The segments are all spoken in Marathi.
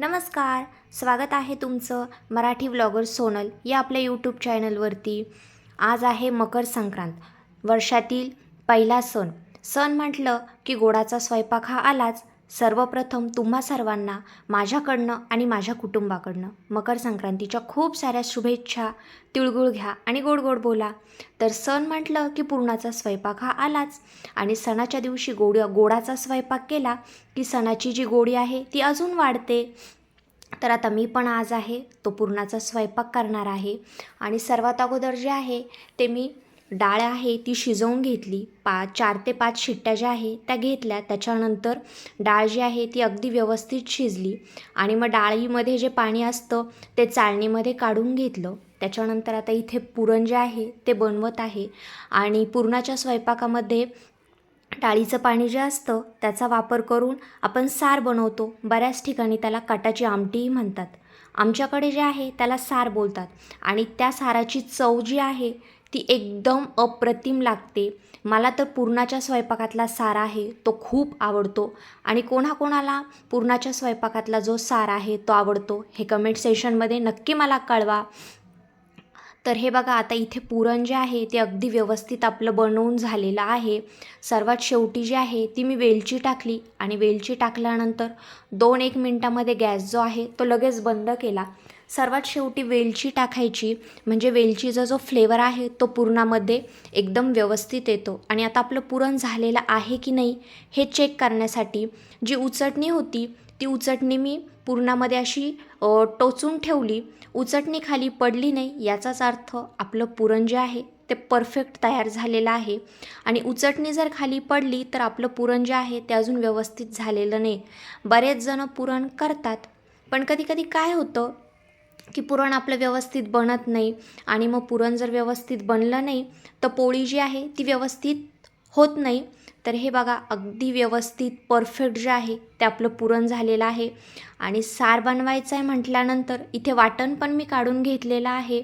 नमस्कार स्वागत आहे तुमचं मराठी व्लॉगर सोनल या आपल्या यूट्यूब चॅनलवरती. आज आहे मकर संक्रांत वर्षातील पहिला सण. सण म्हटलं की गोडाचा स्वयंपाक हा आलाच सर्वप्रथम तुम्हा सर्वांना माझ्याकडनं आणि माझ्या कुटुंबाकडनं मकर संक्रांतीच्या खूप साऱ्या शुभेच्छा. तिळगुळ घ्या आणि गोड गोड बोला. तर सण म्हटलं की पुरणाचा स्वयंपाक हा आलाच. आणि सणाच्या दिवशी गोड गोडाचा स्वयंपाक केला की सणाची जी गोडी आहे ती अजून वाढते. तर आता मी पण आज आहे तो पुरणाचा स्वयंपाक करणार आहे. आणि सर्वात अगोदर जे आहे ते मी डाळ आहे ती शिजवून घेतली. पा चार ते पाच शिट्ट्या ज्या आहे त्या घेतल्या. त्याच्यानंतर डाळ जी आहे ती अगदी व्यवस्थित शिजली आणि मग डाळीमध्ये जे पाणी असतं ते चाळणीमध्ये काढून घेतलं. त्याच्यानंतर आता इथे पुरण जे आहे ते बनवत आहे आणि पुरणाच्या स्वयंपाकामध्ये डाळीचं पाणी जे असतं त्याचा वापर करून आपण सार बनवतो. बऱ्याच ठिकाणी त्याला काटाची आमटीही म्हणतात. आमच्याकडे जे आहे त्याला सार बोलतात आणि त्या साराची चव जी आहे ती एकदम अप्रतिम लागते. मला तर पुरणाच्या स्वयंपाकातला सार आहे तो खूप आवडतो. आणि कोणाकोणाला पुरणाच्या स्वयंपाकातला जो सार आहे तो आवडतो हे कमेंट सेशनमध्ये नक्की मला कळवा. तर हे बघा आता इथे पुरण जे आहे ते अगदी व्यवस्थित आपलं बनवून झालेलं आहे. सर्वात शेवटी जी आहे ती मी वेलची टाकली. आणि वेलची टाकल्यानंतर दोन एक मिनटामध्ये गॅस जो आहे तो लगेच बंद केला. सर्वात शेवटी वेलची टाकायची. म्हणजे वेलचीचा जो फ्लेवर आहे तो पुरणामध्ये एकदम व्यवस्थित येतो. आणि आता आपलं पुरण झालेलं आहे की नाही हे चेक करण्यासाठी जी उचटणी होती ती उचटणी मी पुरणामध्ये अशी टोचून ठेवली. उचटणी खाली पडली नाही याचाच अर्थ आपलं पुरण जे आहे ते परफेक्ट तयार झालेलं आहे. आणि उचटणी जर खाली पडली तर आपलं पुरण जे आहे ते अजून व्यवस्थित झालेलं नाही. बरेच जणं पुरण करतात. पण कधी कधी काय होतं की पुरण आपलं व्यवस्थित बनत नाही आणि मग पुरण जर व्यवस्थित बनलं नाही तर पोळी जी आहे ती व्यवस्थित होत नाही. तर हे बघा अगदी व्यवस्थित परफेक्ट जे आहे ते आपलं पुरण झालेलं आहे. आणि सार बनवायचं आहे म्हटल्यानंतर इथे वाटण पण मी काढून घेतलेलं आहे.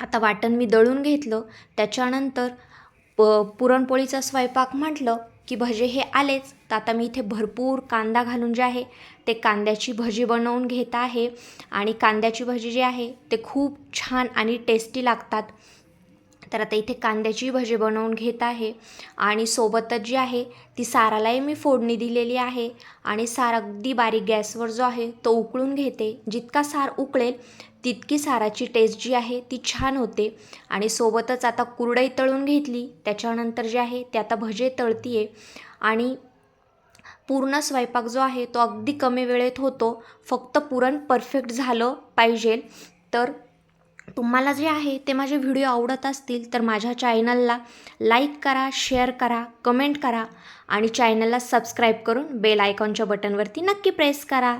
आता वाटण मी दळून घेतलं. त्याच्यानंतर प पुरणपोळीचा स्वयंपाक म्हटलं की भजे हे आलेच. तर आता मी इथे भरपूर कांदा घालून जे आहे ते कांद्याची भजी बनवून घेत आहे. आणि कांद्याची भजी जी आहे ते खूप छान आणि टेस्टी लागतात. तर आता इथे कांद्याची भजी बनवून घेत आहे. आणि सोबतच जी आहे ती सारालाही मी फोडणी दिलेली आहे. आणि सार अगदी बारीक गॅसवर जो आहे तो उकळून घेते. जितका सार उकळेल तितकी साराची टेस्ट जी आहे ती छान होते. आणि सोबतच आता कुरडई तळून घेतली. त्याच्यानंतर जे आहे ते आता भजे तळतीये. आहे आणि पूर्ण स्वयंपाक जो आहे तो अगदी कमी वेळेत होतो. फक्त पुरण परफेक्ट झालं पाहिजे. तर तुम्हाला जे आहे ते माझे व्हिडिओ आवडत असतील तर माझ्या चॅनलला लाईक करा शेअर करा कमेंट करा आणि चॅनलला सबस्क्राईब करून बेल आयकॉनच्या बटनवरती नक्की प्रेस करा.